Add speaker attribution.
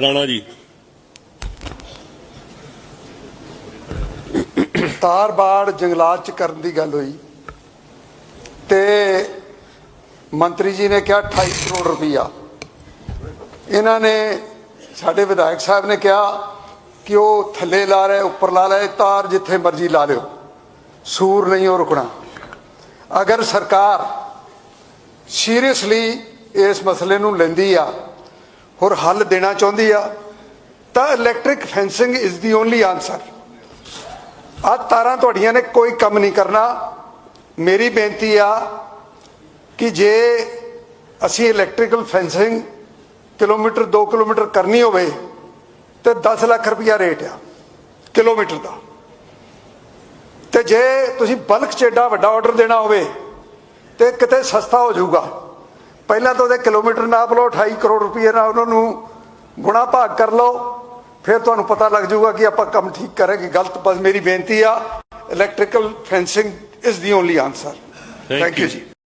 Speaker 1: ਰਾਣਾ ਜੀ।
Speaker 2: ਤਾਰ-ਬਾੜ ਜੰਗਲਾਤ ਚ ਕਰਨ ਦੀ ਗੱਲ ਹੋਈ ਤੇ ਮੰਤਰੀ ਜੀ ਨੇ ਕਿਹਾ 28 ਕਰੋੜ ਰੁਪਈਆ। ਇਹਨਾਂ ਨੇ ਸਾਡੇ ਵਿਧਾਇਕ ਸਾਹਿਬ ਨੇ ਕਿਹਾ ਕਿ ਉਹ ਥੱਲੇ ਲਾ ਰਹੇ, ਉੱਪਰ ਲਾ ਰਹੇ, ਤਾਰ ਜਿੱਥੇ ਮਰਜ਼ੀ ਲਾ ਲਿਓ। ਸੂਰ ਨਹੀਂ ਉਹ ਰੁਕਣਾ। ਅਗਰ ਸਰਕਾਰ ਸੀਰੀਅਸਲੀ ਇਸ ਮਸਲੇ ਨੂੰ ਲੈਂਦੀ ਆ ਹੋਰ ਹੱਲ ਦੇਣਾ ਚਾਹੁੰਦੀ ਆ, ਤਾਂ electric fencing is the only answer ਆ ਤਾਰਾਂ ਤੁਹਾਡੀਆਂ ਨੇ ਕੋਈ ਕੰਮ ਨਹੀਂ ਕਰਨਾ। ਮੇਰੀ ਬੇਨਤੀ ਆ ਕਿ ਜੇ ਅਸੀਂ ਇਲੈਕਟ੍ਰੀਕਲ ਫੈਂਸਿੰਗ ਕਿਲੋਮੀਟਰ 2 ਕਿਲੋਮੀਟਰ ਕਰਨੀ ਹੋਵੇ, ਤੇ 10 ਲੱਖ ਰੁਪਇਆ ਰੇਟ ਆ, ਕਿਲੋਮੀਟਰ ਦਾ। ਤੇ ਜੇ ਤੁਸੀਂ ਬਲਕ ਚ ਐਡਾ ਵੱਡਾ ਆਰਡਰ ਦੇਣਾ ਹੋਵੇ, ਤੇ ਕਿਤੇ ਸਸਤਾ ਹੋ ਜਾਊਗਾ। ਪਹਿਲਾਂ ਤਾਂ ਉਹਦੇ ਕਿਲੋਮੀਟਰ ਨਾਪ ਲਓ 28 ਕਰੋੜ ਰੁਪਏ ਨਾਲ ਉਹਨਾਂ ਨੂੰ ਗੁਣਾ ਭਾਗ ਕਰ ਲਓ। ਫਿਰ ਤੁਹਾਨੂੰ ਪਤਾ ਲੱਗ ਜਾਊਗਾ ਕਿ ਆਪਾਂ ਕੰਮ ਠੀਕ ਕਰਾਂਗੇ। ਗਲਤ ਬਸ ਮੇਰੀ ਬੇਨਤੀ ਆ electrical fencing is the only answer thank you. ਜੀ।